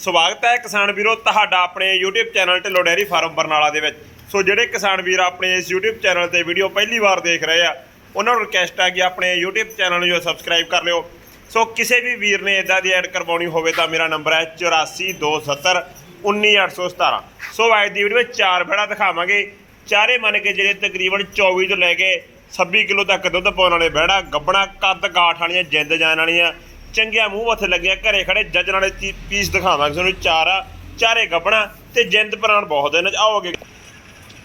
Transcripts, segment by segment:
ਸਵਾਗਤ ਹੈ ਕਿਸਾਨ ਵੀਰੋ ਤੁਹਾਡਾ ਆਪਣੇ YouTube channel Dhillon dairy farm Barnala ਦੇ ਵਿੱਚ। ਸੋ ਜਿਹੜੇ ਕਿਸਾਨ ਵੀਰ ਆਪਣੇ ਇਸ YouTube ਚੈਨਲ ਤੇ ਵੀਡੀਓ ਪਹਿਲੀ ਵਾਰ ਦੇਖ ਰਹੇ ਆ, ਉਹਨਾਂ ਨੂੰ ਰਿਕਵੈਸਟ ਹੈ ਕਿ ਆਪਣੇ YouTube ਚੈਨਲ ਨੂੰ ਜੋ ਸਬਸਕ੍ਰਾਈਬ ਕਰ ਲਿਓ। ਸੋ ਕਿਸੇ ਵੀ ਵੀਰ ਨੇ ਇਦਾਂ ਦੀ ਐਡ ਕਰਵਾਉਣੀ ਹੋਵੇ ਤਾਂ ਮੇਰਾ ਨੰਬਰ ਹੈ 8427 19817 ਸੋ ਅੱਜ ਦੀ ਵੀਡੀਓ ਵਿੱਚ ਚਾਰ ਭੇੜਾਂ ਦਿਖਾਵਾਂਗੇ। ਚਾਰੇ ਮੰਨ ਕੇ ਜਿਹੜੇ ਤਕਰੀਬਨ 24 ਤੋਂ ਲੈ ਕੇ 26 ਕਿਲੋ ਤੱਕ ਦੁੱਧ ਪਾਉਣ ਵਾਲੇ ਬਹਿੜਾ, ਗੱਬਣਾ, ਕੱਦ, ਗਾਠ ਵਾਲੀਆਂ, ਜਿੰਦ ਜਾਨ ਵਾਲੀਆਂ ਚੰਗੀਆਂ ਮੂੰਹ ਮੱਥੇ ਲੱਗੀਆਂ ਘਰੇ ਖੜੇ ਜੱਜ ਨਾਲੇ ਚੀ- ਪੀਸ ਦਿਖਾਵਾਂਗੇ ਤੁਹਾਨੂੰ ਚਾਰ ਆ ਚਾਰੇ ਗੱਬਣਾ ਤੇ ਜਿੰਦ ਪ੍ਰਾਣ ਬਹੁਤ ਨੇ ਆਓਗੇ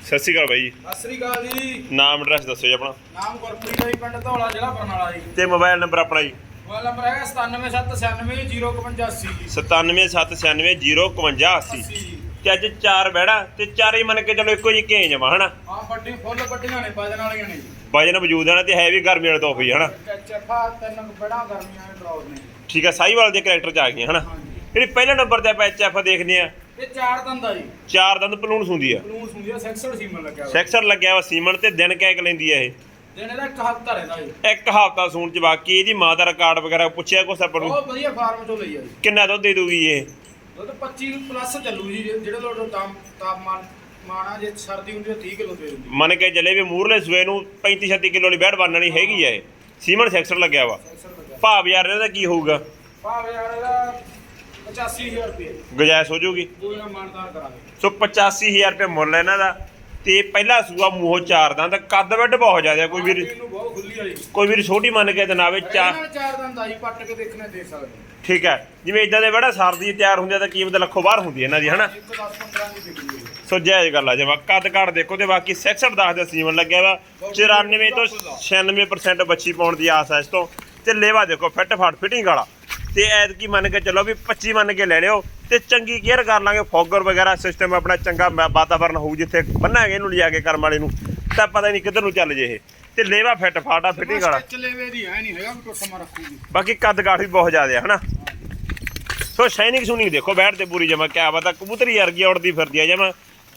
ਸਤਿ ਸ਼੍ਰੀ ਅਕਾਲ ਬਾਈ। ਜੀ ਸਤਿ ਸ੍ਰੀ ਅਕਾਲ ਜੀ। ਨਾਮ ਐਡਰੈਸ ਦੱਸੋ ਜੀ ਆਪਣਾ। ਨਾਮ ਗੁਰਪ੍ਰੀਤ ਹੈ ਪਿੰਡ ਧੌਲਾ ਜ਼ਿਲ੍ਹਾ ਬਰਨਾਲਾ ਜੀ। ਤੇ ਮੋਬਾਈਲ ਨੰਬਰ ਆਪਣਾ ਜੀ। ਮੋਬਾਈਲ ਨੰਬਰ ਹੈਗਾ 9779905180 ਜੀ। 9779051051 ਜੀ। ਤੇ ਅੱਜ ਚਾਰ ਬਹਿੜਾ ਤੇ ਚਾਰੇ ਮੰਨ ਕੇ ਚਲੋ ਇੱਕੋ ਜਿਹੀ ਘੇਂ ਜਮਾ ਹਨਾ? ਆ ਵੱਡੀ ਫੁੱਲ ਵੱਡੀਆਂ ਨੇ ਵਜਨ ਵਾਲੀਆਂ ਨੇ। ਜੀ ਵਜਨ ਵਜੂਦ ਹੈ ਨਾ ਤੇ ਹੈ ਵੀ ਗਰਮੀ ਵਾਲੇ ਤੋਹਫੀ ਹਨਾ? ਚੱਫਾ ਤਿੰਨ ਬੜਾ ਗਰਮੀਆਂ ਦੇ ਡਰਾਉ ਨੇ। ਠੀਕ ਹੈ ਸਾਈਵਾਲ ਦੇ ਕੈਰੈਕਟਰ ਚ ਆ ਗਈਆਂ ਹਨਾ? ਜਿਹੜੀ ਪਹਿਲੇ ਨੰਬਰ ਤੇ ਆਪਾਂ ਐਚਐਫ ਦੇਖਦੇ ਆ ਇਹ ਚਾਰ ਦੰਦ ਆ ਜੀ। ਚਾਰ ਦੰਦ ਪਲੂਣ ਸੁੰਦੀ ਆ। ਬਲੂਨ ਹੁੰਦੀ ਆ 66 ਸੀਮਨ ਲੱਗਿਆ ਹੋਇਆ। ਲੱਗਿਆ ਸੀਮਨ ਤੇ ਦਿਨ ਕੈਕ ਲੈਂਦੀ ਆ ਇਹ? ਦਿਨ ਇਹਦਾ ਇੱਕ ਹਫ਼ਤਾ ਰਹਿੰਦਾ ਜੀ। ਇੱਕ ਹਫ਼ਤਾ ਸੂਣ ਚ ਬਾਕੀ ਇਹਦੀ ਮਾਂ ਦਾ ਰਿਕਾਰਡ ਵਗੈਰਾ ਪੁੱਛਿਆ ਕੁਛ ਆਪਾਂ ਨੂੰ? ਬਹੁਤ ਵਧੀਆ ਫਾਰਮ ਚੋਂ ਲਈ ਆ ਜੀ। ਕਿੰਨਾ ਦੁੱਧ ਦੇ ਦੂਗੀ ਇਹ? ਦੁੱਧ 25 ਪਲੱਸ ਚੱਲੂ ਜੀ ਜਿਹੜੇ ਤਾਪ ਤਾਪਮਾਨ ਮਾਣਾ ਜੇ ਸਰਦੀ ਹੁੰਦੀ ਹੈ 30 ਕਿਲੋ ਦੇ ਦਿੰਦੀ। ਮੰਨ ਕੇ ਚੱਲੇ ਵੀ ਮੂਰਲੇ ਸੂਏ ਨੂੰ 35 36 ਕਿਲੋ ਵਾਲੀ ਬੈੜ ਬਣਨੀ ਹੈਗੀ ਇਹ। ਸੀਮਨ ਸੈਕਸਰ ਲੱਗਿਆ ਵਾ। ਸੈਕਸਰ ਭਾਵ ਯਾਰ ਇਹਦਾ ਕੀ ਹੋਊਗਾ? ਭਾਵੇਂ ਯਾਰ ਇਹਦਾ 85000 ਰੁਪਏ। ਗੁਜਾਇਸ਼ ਹੋ ਜਾਊਗੀ। ਕੋਈ ਨਾ ਮਾਨਦਾਰ ਕਰਾਂਗੇ। ਸੋ 85000 ਰੁਪਏ ਮੁੱਲ ਇਹਨਾਂ ਦਾ। ਤੇ ਪਹਿਲਾ ਸੂਆ ਮੂੰਹੋਂ ਚਾਰ ਦੰਦ ਕੱਦ ਵੱਡ ਬਹੁਤ ਜ਼ਿਆਦਾ ਕੋਈ ਵੀਰ ਨੂੰ ਬਹੁਤ ਖੁੱਲੀ ਵਾਲੀ। ਕੋਈ ਵੀਰ ਛੋਟੀ ਮੰਨ ਕੇ ਤੇ ਨਾ ਵੇ ਚਾਰ ਚਾਰ ਚਾਰ ਦੰਦ ਆਈ ਪੱਟ ਕੇ ਦੇਖਣੇ ਦੇਖ ਸਕਦੇ ਹੋ। ਠੀਕ ਹੈ। ਜਿਵੇਂ ਇਦਾਂ ਦੇ ਬੜਾ ਸਰਦੀ ਤਿਆਰ ਹੁੰਦੇ ਆ ਤਾਂ ਕੀਮਤ ਲੱਖੋਂ ਬਾਹਰ ਹੁੰਦੀ ਹੈ ਇਹਨਾਂ ਦੀ ਹਨਾ? ਇੱਕ 10 15 ਦੀ ਵਿਕਦੀ ਹੈ ਸੋ ਜਾਇਜ਼ ਗੱਲ ਆ ਜਮਾ ਕੱਦ ਕਾੜ ਦੇਖੋ ਤੇ ਬਾਕੀ 66 10 ਦਾ ਸੀਮਨ ਲੱਗਿਆ ਵਾ। 94 ਤੋਂ 96% ਬੱਚੀ ਪਾਉਣ ਦੀ ਆਸ ਹੈ ਇਸ ਤੋਂ। ਤੇ ਲੇਵਾ ਦੇਖੋ ਫਿੱਟ ਫਾਟ ਫਿਟਿੰਗ ਵਾਲਾ। ਤੇ ਐਦ ਕੀ ਮੰਨ ਕੇ ਚੱਲੋ ਵੀ 25 ਮੰਨ ਕੇ ਲੈ ਲਿਓ। ਤੇ ਚੰਗੀ ਕੇਅਰ ਕਰ ਲਾਂਗੇ। ਫੋਗਰ ਵਗੈਰਾ ਸਿਸਟਮ ਆਪਣਾ ਚੰਗਾ ਵਾਤਾਵਰਨ ਹੋਊ ਜਿੱਥੇ ਬੰਨਾਂਗੇ ਇਹਨੂੰ ਲਿਜਾ ਕੇ ਕਰਮ ਵਾਲੇ ਨੂੰ। ਤਾਂ ਪਤਾ ਨਹੀਂ ਕਿੱਧਰ ਨੂੰ ਚੱਲ ਜੇ ਇਹ। ਤੇ ਲੇਵਾ ਫਿੱਟ ਫਾਟਾ ਫਿਟਿੰਗ ਵਾਲਾ। ਚਲੇਵੇ ਦੀ ਹੈ ਨਹੀਂ ਹੈਗਾ ਵੀ ਕੋਈ ਸਮਾਂ ਰੱਖੂਗੀ ਬਾਕੀ ਕੱਦ ਕਾਠ ਵੀ ਬਹੁਤ ਜ਼ਿਆਦਾ ਹੈ ਹਨਾ? ਸੋ ਸ਼ਾਈਨਿੰਗ ਸੁਨਿੰਗ ਦੇਖੋ ਬੈਠ ਤੇ ਪੂਰੀ ਜਮਾ ਕਿਆ ਬਤਾ ਕਬੂਤਰੀ ਵਰਗੀ ਉੜਦੀ ਫਿਰਦੀ ਆ ਜਮਾ।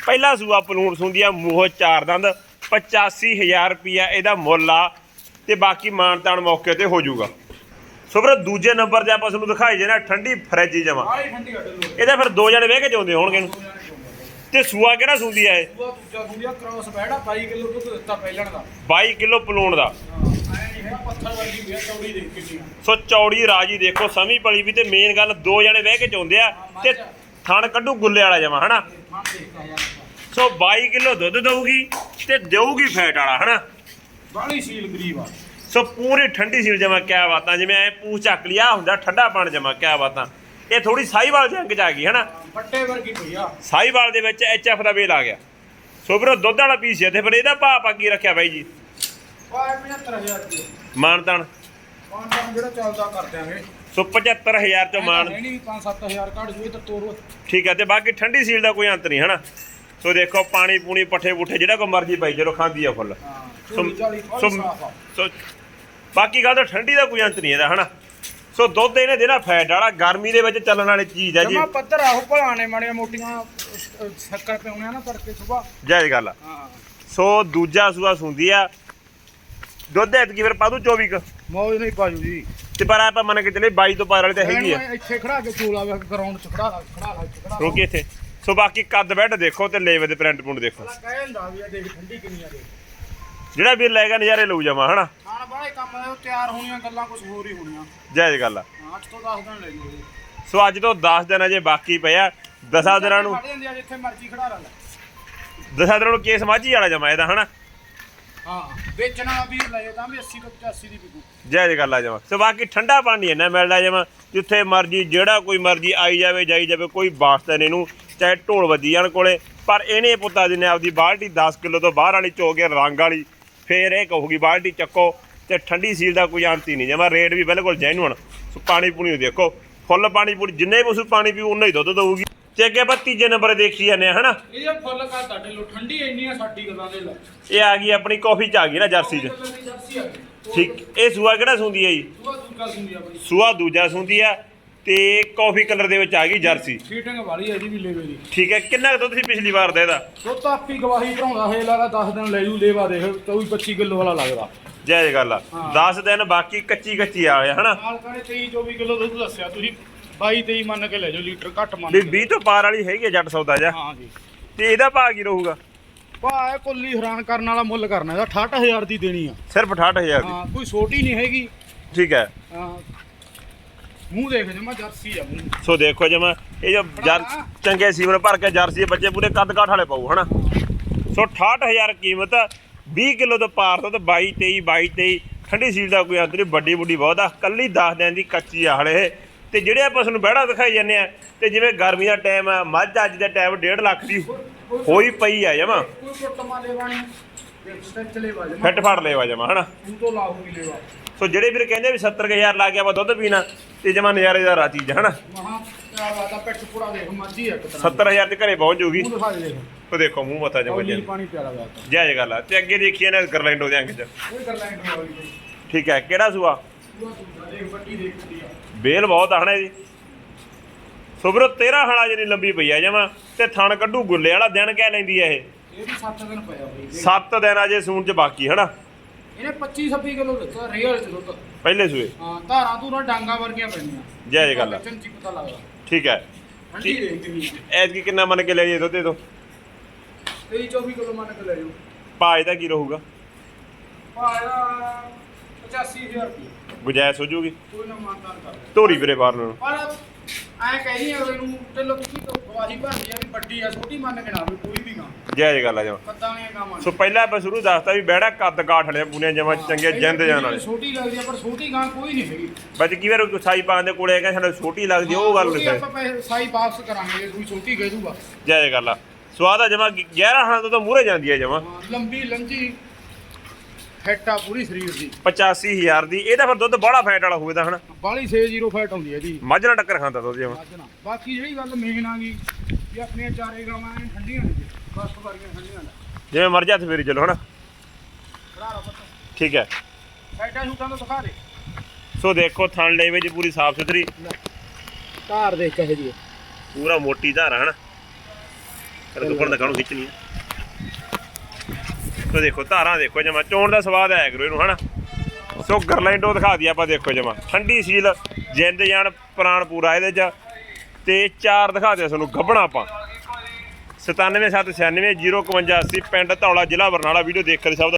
ਪਹਿਲਾ ਸੂਆ ਪਲੂਣ ਸੁੰਦੀ ਆ ਮੂੰਹੋਂ ਚਾਰ ਦੰਦ 85000 ਰੁਪਿਆ ਇਹਦਾ ਮੁੱਲ ਆ ਤੇ ਬਾਕੀ ਮਾਨਤਾਨ ਮੌਕੇ ਤੇ ਹੋ ਜਾਊਗਾ। ਸੋ ਫਿਰ ਦੂਜੇ ਨੰਬਰ ਤੇ ਆਪਾਂ ਤੁਹਾਨੂੰ ਦਿਖਾਈ ਜੇ ਨਾ ਠੰਡੀ ਫਰਿੱਜ ਜਮਾ। ਇਹਦਾ ਫਿਰ ਦੋ ਜਣੇ ਵੇਖ ਕੇ ਚਾਉਂਦੇ ਹੋਣਗੇ ਇਹਨੂੰ। ਤੇ ਸੂਆ ਕਿਹੜਾ ਸੁੰਦੀ ਆ ਇਹ? ਉਹ ਦੂਜਾ ਦੂਜਾ ਕ੍ਰਾਸ ਬੈੜਾ 22 ਕਿਲੋ ਦੁੱਧ ਦਿੱਤਾ ਪਹਿਲਣ ਦਾ। 22 ਕਿਲੋ ਪਲੂਣ ਦਾ। ਆ ਆ। ਸੋ ਚੌੜੀ ਰਾਜੀ ਦੇਖੋ ਸਮੀ ਪਲੀ ਵੀ ਤੇ ਮੇਨ ਗੱਲ ਦੋ ਜਣੇ ਬਹਿ ਕੇ ਚਾਉਂਦੇ ਆ ਤੇ ਥਣ ਕੱਢੂ ਗੁੱਲੇ ਵਾਲਾ ਜਮਾ ਹਨਾ? ਸੋ 22 ਕਿਲੋ ਦੁੱਧ ਦਊਗੀ ਤੇ ਦੇਊਗੀ ਫੈਟ ਵਾਲਾ ਹਨਾ? ਬਾਹਲੀ ਸੀਲ ਗਰੀਬ ਆ। ਸੋ ਪੂਰੀ ਠੰਡੀ ਸੀਲ ਜਮਾ ਕਿਆ ਬਾਤਾਂ ਜਿਵੇਂ ਐ ਪੂਛ ਚੱਕ ਲਿਆ ਹੁੰਦਾ ਠੰਡਾ ਪਾਣ ਜਮਾ ਕਿਆ ਬਾਤਾਂ। ਇਹ ਥੋੜੀ ਸਾਈਵਾਲ ਜੰਗ ਚ ਆ ਗਈ ਹਨਾ? ਫੱਟੇ ਵਰਗੀ ਪਈ ਆ। ਸਾਈਵਾਲ ਦੇ ਵਿੱਚ ਐਚਐਫ ਦਾ ਵੇਲ ਆ ਗਿਆ। ਸੋ ਵੀਰੋ ਦੁੱਧ ਵਾਲਾ ਪੀਸ ਹੈ ਤੇ ਫਿਰ ਇਹਦਾ ਭਾਅ ਕੀ ਰੱਖਿਆ ਬਾਈ ਜੀ? ਉਹ 75000 ਰੁਪਏ। ਮਾਨਤਾਨ। ਮਾਨਦਾਨ ਜਿਹੜਾ ਚੱਲਦਾ ਕਰ ਦਿਆਂਗੇ। ਸੋ 75000 ਚੋਂ ਮਾਨ ਨਹੀਂ 5-7000 ਘੱਟ ਜੂਏ ਤਾਂ ਤੋਰੋ। ਠੀਕ ਹੈ ਤੇ ਬਾਕੀ ਠੰਡੀ ਸੀਲ ਦਾ ਕੋਈ ਅੰਤ ਨਹੀਂ ਹਨਾ? ਸੋ ਦੇਖੋ ਪਾਣੀ ਪੂਣੀ ਪੱਠੇ ਪੁੱਠੇ ਜਿਹੜਾ ਕੋ ਮਰਜ਼ੀ ਪਾਈ ਚਲੋ ਖਾਂਦੀ ਆ ਫੁੱਲ। ਸੋ ਸੋ ਬਾਕੀ ਗੱਲ ਤਾਂ ਠੰਡੀ ਦਾ ਕੋਈ ਅੰਤ ਨਹੀਂ ਇਹਦਾ ਹਨਾ? ਸੋ ਦੁੱਧ ਇਹਨੇ ਦੇਣਾ ਫੈਟ ਵਾਲਾ ਗਰਮੀ ਦੇ ਵਿੱਚ ਚੱਲਣ ਵਾਲੀ ਚੀਜ਼ ਹੈ ਜੀ। ਜਮਾ ਪੱਧਰ ਆਹੋ ਭਲਾਣੇ ਮਾੜੀਆਂ ਮੋਟੀਆਂ ਸ਼ੱਕਰ ਪਿਉਣੇ ਨਾ ਤੜਕੇ ਸੁਬਾ ਜਾਇਜ਼ ਗੱਲ ਹਾਂ। ਸੋ ਦੂਜਾ ਸੂਆ ਸੁੰਦੀ ਆ। ਦੁੱਧ ਐਤਕੀ ਫਿਰ ਪਾਦੂ 24 ਕ? ਮੌਜ ਨਹੀਂ ਪਾਜੂ ਜੀ ਤੇ ਪਰ ਆਪਾਂ ਮੰਨ ਕੇ ਚੱਲੇ 22 ਤੋਂ ਪਾਰ ਵਾਲੀ ਤਾਂ ਹੈਗੀ ਆ। ਇੱਥੇ ਖੜਾ ਕੇ ਚੋਲਾ ਵੇ ਗਰਾਊਂਡ 'ਚ ਖੜਾ ਲਾ ਖੜਾ ਲਾ। ਰੋਕੀ ਇੱਥੇ। ਸੋ ਬਾਕੀ ਕੱਦ ਬੈੱਡ ਦੇਖੋ ਤੇ ਲੇਵੇ ਦੇ ਪ੍ਰਿੰਟ ਪੁੰਟ ਦੇਖੋ। ਕਹਿ ਹੁੰਦਾ ਵੀ ਆ ਦੇਖ ਠੰਡੀ ਕਿੰਨੀ ਆ ਦੇ ਜਿਹੜਾ ਵੀਰ ਲੈਗਾ ਨਜ਼ਾਰੇ ਲਊ ਜਾਵਾ ਹਨਾ? ਖਾਣ ਬਾਲੇ ਕੰਮ ਦੇ ਤਿਆਰ ਹੋਣੀਆਂ ਗੱਲਾਂ ਕੁਝ ਹੋਰ ਹੀ ਹੋਣੀਆਂ। ਜਾਇਜ਼ ਗੱਲ ਆ। ਹਾਂ, 8 ਤੋਂ 10 ਦਿਨ ਲੈ ਜੂਗੇ ਸੋ ਅੱਜ ਤੋਂ 10 ਦਿਨ ਅਜੇ ਬਾਕੀ ਪਿਆ 10 ਦਿਨਾਂ ਨੂੰ ਖੜ ਜਾਂਦੇ ਆ ਜਿੱਥੇ ਮਰਜ਼ੀ ਖੜਾ ਲਾ 10 ਦਿਨਾਂ ਨੂੰ ਕੇਸ ਮਾਝੀ ਵਾਲਾ ਜਮਾ ਇਹਦਾ ਹਨਾ? ਹਾਂ ਵੇਚਣਾ ਵੀ ਲਏ ਤਾਂ ਵੀ 80 ਤੋਂ 85 ਦੀ ਵਿਕੂ। ਜਾਇਜ਼ ਗੱਲ ਆ ਜਮਾ। ਸੋ ਬਾਕੀ ਠੰਡਾ ਪਾਣੀ ਇੰਨਾ ਮਿਲਦਾ ਜਮਾ ਜਿੱਥੇ ਮਰਜ਼ੀ ਜਿਹੜਾ ਕੋਈ ਮਰਜ਼ੀ ਆਈ ਜਾਵੇ ਜਾਈ ਜਾਵੇ ਕੋਈ ਵਾਸਤਾ ਨਹੀਂ ਇਹਨੂੰ। ਚਾਹੇ ਢੋਲ ਵੱਜੀ ਜਾਣ ਕੋਲੇ ਪਰ ਇਹਨੇ ਪੁੱਤਾ ਜੀ ਨੇ ਆਪਦੀ ਬਾਲਟੀ 10 ਕਿਲੋ ਤੋਂ ਬਾਹਰ ਵਾਲੀ ਚੋ ਕੇ ਰੰਗ ਵਾਲੀ ਫੇਰ ਇਹ ਕਹੂਗੀ ਬਾਲਟੀ ਚੱਕੋ ਤੇ ਠੰਡੀ ਸੀਲ ਦਾ ਕੋਈ ਅੰਤ ਹੀ ਨਹੀਂ ਜਮਾ ਰੇਟ ਵੀ ਬਿਲਕੁਲ ਜੈਨੂਅਨ ਸੋ ਪਾਣੀ ਪੂਣੀ ਦੇਖੋ ਫੁੱਲ ਪਾਣੀ ਪੂਣੀ ਜਿੰਨੇ ਪਸ਼ੂ ਪਾਣੀ ਪੀਊ ਉਨਾ ਹੀ ਦੁੱਧ ਦਊਗੀ। ਤੇ ਅੱਗੇ ਆਪਾਂ ਤੀਜੇ ਨੰਬਰ ਦੇਖੀ ਜਾਂਦੇ ਹਨਾ? ਇਹ ਜੇ ਫੁੱਲ ਕਰ ਤੁਹਾਡੇ ਲੋ ਠੰਡੀ ਇੰਨੀ ਆ ਸਾਡੀ ਗੱਲਾਂ ਦੇ ਲੈ ਇਹ ਆ ਗਈ ਆਪਣੀ ਕਾਫੀ ਚ ਆ ਗਈ ਨਾ ਜਰਸੀ ਚ। ਠੀਕ ਇਹ ਸੂਆ ਕਿਹੜਾ ਸੁੰਦੀ ਹੈ ਜੀ? ਸੂਆ ਦੂਜਾ ਸੁੰਦੀ ਆ। ਤੇ ਕਾਫੀ ਕਲਰ ਦੇ ਵਿੱਚ ਆ ਗਈ ਜਰਸੀ। ਫੀਟਿੰਗ ਵਾਲੀ ਹੈ ਜੀ ਵੀ ਲੇਵੇ ਦੀ ਠੀਕ ਹੈ ਕਿੰਨਾ ਕੁ ਦੁੱਧ ਸੀ ਪਿਛਲੀ ਵਾਰ ਦਾ ਇਹਦਾ? ਤਾਂ ਆਪੀ ਗਵਾਹੀ ਭਰਾਉਂਦਾ ਹੈ ਲਾਲਾ 10 ਦਿਨ ਲੈ ਜੂ ਲੇਵਾ ਦੇਖ 24 25 ਕਿਲੋ ਵਾਲਾ ਲੱਗਦਾ। ਜੈ ਗੱਲ ਆ। ਹਾਂ। 10 ਦਿਨ ਬਾਕੀ ਕੱਚੀ ਕੱਚੀ ਆ ਹਨਾ? ਨਾਲ ਕਰੇ 23 24 ਕਿਲੋ ਦੁੱਧ ਦੱਸਿਆ ਤੁਸੀਂ 22 23 ਮੰਨ ਕੇ ਲੈ ਜਾਓ ਲੀਟਰ ਘੱਟ ਮੰਨ ਵੀ ਕੇ। 20 ਤੋਂ ਪਾਰ ਵਾਲੀ ਹੈਗੀ ਆ ਜੱਟ ਸੌਦਾ ਜਾ ਹਾਂ ਜੀ। ਤੇ ਇਹਦਾ ਭਾਅ ਕੀ ਰਹੂਗਾ? ਭਾ ਇਹ ਕੁੱਲੀ ਹੈਰਾਨ ਕਰਨ ਵਾਲਾ ਮੁੱਲ ਕਰਨਾ ਇਹਦਾ 68000 ਦੀ ਦੇਣੀ ਆ। ਸਿਰਫ 68000 ਦੀ। ਹਾਂ ਕੋਈ ਛੋਟੀ ਨਹੀਂ ਹੈਗੀ। ਠੀਕ ਹੈ। ਹਾਂ। ਮੂੰਹ ਦੇਖ ਜਮਾ ਜਰਸੀ ਆ ਮੂੰਹ। ਸੋ ਦੇਖੋ ਜਮਾ ਇਹ ਜੋ ਜਰ ਚੰਗੇ ਸੀਵਨ ਭਰ ਕੇ ਜਰਸੀ ਦੇ ਬੱਚੇ ਪੂਰੇ ਕੱਦ ਕਾਠ ਵਾਲੇ ਪਾਉ ਹਨਾ? ਸੋ 68000 ਕੀਮਤ 20 ਕਿਲੋ ਤੋਂ ਪਾਰ ਤੋਂ ਤੇ 22 23 22 23 ਠੰਡੀ ਸੀਲ ਦਾ ਕੋਈ ਅੰਤਰੀ ਵੱਡੀ ਬੁੱਢੀ ਬਹੁਤ ਆ। ਕੱਲੀ 10 ਦਿਨ ਦੀ ਕੱਚੀ ਆ ਹਲੇ। ਤੇ ਜਿਹੜੇ ਆਪਾਂ ਤੁਹਾਨੂੰ ਬਹਿੜਾ ਦਿਖਾਈ ਜਾਂਦੇ ਆ ਤੇ ਜਿਵੇਂ ਗਰਮੀ ਦਾ ਟਾਈਮ ਆ ਮੱਝ ਅੱਜ ਦਾ ਟਾਈਮ 1.5 ਲੱਖ ਦੀ ਹੋਈ ਪਈ ਆ ਜਮਾ। ਫਿੱਟ ਫੜ ਲੈਵਾ ਜਮਾ ਹਨਾ? ਤੂੰ ਤੋਂ ਲਾਹੂਗੀ ਲੈਵਾ। ਸੋ ਜਿਹੜੇ ਵੀਰ ਕਹਿੰਦੇ ਵੀ 70000 ਲਾ ਕੇ ਆਪਾਂ ਦੁੱਧ ਪੀਣਾ ਤੇ ਜਮਾ ਨਜ਼ਾਰੇਦਾਰ ਆ ਚੀਜ਼ ਹਨਾ ਮਹਾ ਕਿਆ ਬਾਤ ਆ ਪੈਟ ਪੂਰਾ ਦੇਖ ਮੱਝੀ ਆ ਇੱਕ ਤਰ੍ਹਾਂ 70000 ਤੇ ਘਰੇ ਪਹੁੰਚ ਜੂਗੀ। ਮੂੰਹ ਦਿਖਾ ਦੇ ਦੇਖ। ਉਹ ਦੇਖੋ ਮੂੰਹ ਮੱਥਾ ਜਮਾ ਔਲੀ ਜੀ। ਪਾਣੀ ਪਿਆਲਾ ਬਾਤ ਜਾਇਜ਼ ਗੱਲ ਆ ਤੇ ਅੱਗੇ ਦੇਖੀਏ ਨਾ ਗਰਲੈਂਡੋ ਦੇ ਅੰਗ ਚ। ਕੋਈ ਕਰ ਲੈਂਡ ਨਹੀਂ ਹੋਈ ਕੋਈ ਠੀਕ ਹੈ ਕਿਹੜਾ ਸੂਆ? ਪੂਰਾ ਤੂੰ ਦੇਖ ਵੱਡੀ ਦੇਖ ਆ। ਬੇਲ ਬਹੁਤ ਜੀ ਸੁਬਰੋ 13 ਹਣਾ ਜਿਹੜੀ ਲੰਬੀ ਪਈ ਆ ਜਮਾ। ਤੇ ਥਣ ਕੱਢੂ ਗੁੱਲੇ ਵਾਲਾ ਦਿਨ ਕਹਿ ਲੈਂਦੀ ਆ ਇਹ। ਇਹ ਵੀ 7 ਦਿਨ ਪਿਆ ਬਈ। 7 ਦਿਨ ਅਜੇ ਸੂਣ ਚ ਬਾਕੀ ਹਨਾ। ਇਹਨੇ 25 26 ਕਿਲੋ ਦਿੱਤਾ ਰੀਅਲ ਚ ਦੁੱਧ। ਪਹਿਲੇ ਸੂਏ? ਹਾਂ ਧਾਰਾਂ ਧੂਰਾਂ ਡਾਂਗਾ ਵਰਗੀਆਂ ਪੈਣੀਆਂ ਜਾਇਜ਼ ਗੱਲ ਆ। ਚੰਚੀ ਪਤਾ ਲੱਗਦਾ। ਠੀਕ ਹੈ। ਠੰਡੀ ਦੇਖ ਕਿੰਨੀ ਐਤਕੀ ਕਿੰਨਾ ਮੰਨ ਕੇ ਲਈਏ ਦੁੱਧ ਤੋਂ 23 24 ਕਿਲੋ ਮੰਨ ਕੇ ਲੈ ਜਾਓ। ਭਾਅ ਇਹਦਾ ਕੀ ਰਹੂਗਾ? ਭਾਇਆ 85000 ਰੁਪਏ। ਗੁਜਾਇਸ਼ ਹੋ ਜੂਗੀ। ਕੋਈ ਨਾ ਮਾਨਤਾਨ ਕਰ। ਲੈ ਧੋਰੀ ਵੀਰੇ ਬਾਹਰ ਨੂੰ। ਪਰ ਐ ਕਹਿਨੀ ਅਗਲੇ ਨੂੰ ਤੇ ਲੋਕੀ ਤੋਂ ਗਵਾਹੀ ਭਰਦੀ ਆ ਵੀ ਵੱਡੀ ਆ ਛੋਟੀ ਮੰਨ ਕੇ ਨਾ ਵੀ ਕੋਈ ਵੀ ਨਾ। ਜਾਇਜ਼ ਗੱਲ ਆ ਜਮਾ। ਕੱਦਾਂ ਨੇ ਨਾ ਮੰਨ ਸੋ ਪਹਿਲਾਂ ਆਪਾਂ ਸ਼ੁਰੂ ਦੱਸਤਾ ਵੀ ਬਹਿੜਾ ਕੱਦ ਕਾਠ ਲਿਆ ਪੂਨੇ ਜਮਾ ਚੰਗੇ ਜਿੰਦ ਜਾਣ ਵਾਲੇ। ਛੋਟੀ ਲੱਗਦੀ ਆ ਪਰ ਛੋਟੀ ਗਾਂ ਕੋਈ ਨਹੀਂ ਹੈਗੀ ਬੱਚ ਕੀ ਵਾਰ ਸਾਈ ਪਾਣ ਦੇ ਕੋਲੇ ਕਹਿੰਦੇ ਸਾਨੂੰ ਛੋਟੀ ਲੱਗਦੀ ਉਹ ਗੱਲ ਨਹੀਂ ਆਪਾਂ ਪੈਸੇ ਸਾਈ ਵਾਪਸ ਕਰਾਂਗੇ ਜੇ ਕੋਈ ਛੋਟੀ ਕਹਿ ਦੂਗਾ। ਜਾਇਜ਼ ਗੱਲ ਆ। ਸਵਾਦ ਆ ਜਮਾ 11 ਹਣਾ ਤੋਂ ਤਾਂ ਮੂਰੇ ਜਾਂਦੀ ਆ ਜਮਾ। ਲੰਬੀ ਲੰਜੀ। ਫੈਟਾ ਪੂਰੀ ਸਰੀਰ ਦੀ। 85000 ਦੀ। ਇਹਦਾ ਫਿਰ ਦੁੱਧ ਬੜਾ ਫੈਟ ਵਾਲਾ ਹੋਵੇ ਤਾਂ ਹਨਾ। ਬਾਲੀ 60 ਫੈਟ ਹੁੰਦੀ ਹੈ ਇਹਦੀ ਮੱਝ ਨਾਲ ਟੱਕਰ ਖਾਂਦਾ ਦੁੱਧ ਜਮਾ ਮੱਝ ਨਾਲ। ਬਾਕੀ ਜਿਹੜੀ ਗੱਲ ਮੇਨ ਆ ਗਈ ਵੀ ਆਪਣੀਆਂ ਚਾਰੇ ਗਾਵਾਂ ਐਨ ਠੰਡੀਆਂ ਨੇ ਬਸ ਵਰਗੀਆਂ ਠੰਡੀਆਂ ਨੇ। ਜਿਵੇਂ ਮਰਜ਼ੀ ਹੱਥ ਫੇਰੀ ਚਲੋ ਹਨਾ। ਖੜਾ ਠੀਕ ਹੈ। ਫੈਟਾ ਸ਼ੂਟਾਂ ਤੋਂ ਦਿਖਾ ਦੇ। ਸੋ ਦੇਖੋ ਥਣ ਲੈ ਵਿੱਚ ਪੂਰੀ ਸਾਫ਼ ਸੁਥਰੀ। ਧਾਰ ਦੇਖ ਕਹੇ ਜੀ। ਪੂਰਾ ਮੋਟੀ ਧਾਰਾ ਹਨਾ। ਕਰ ਦੁਪਣ ਦਾ ਕਾਹਨੂੰ ਖਿੱਚਣੀ ਹੈ ਸੋ ਦੇਖੋ, ਧਾਰਾਂ ਦੇਖੋ ਜਮਾ, ਚੋਣ ਦਾ ਸਵਾਦ ਆਇਆ ਕਰੋ ਇਹਨੂੰ, ਹਨਾ? ਸੋ ਗਰਲੈਂਡੋ ਦਿਖਾ ਦਈਏ ਆਪਾਂ ਦੇਖੋ ਜਮਾ। ਠੰਡੀ ਸੀਲ, ਜਿੰਦ ਜਾਨ, ਪ੍ਰਾਣ ਪੂਰਾ ਇਹਦੇ ਚ। ਤੇ ਚਾਰ ਦਿਖਾ ਦਿਓ ਤੁਹਾਨੂੰ, ਗੱਬਣਾ ਆਪਾਂ। 97796 05180 ਪਿੰਡ ਧੌਲਾ, ਜ਼ਿਲ੍ਹਾ ਬਰਨਾਲਾ, ਵੀਡੀਓ ਦੇਖ ਕੇ ਸਭ ਦਾ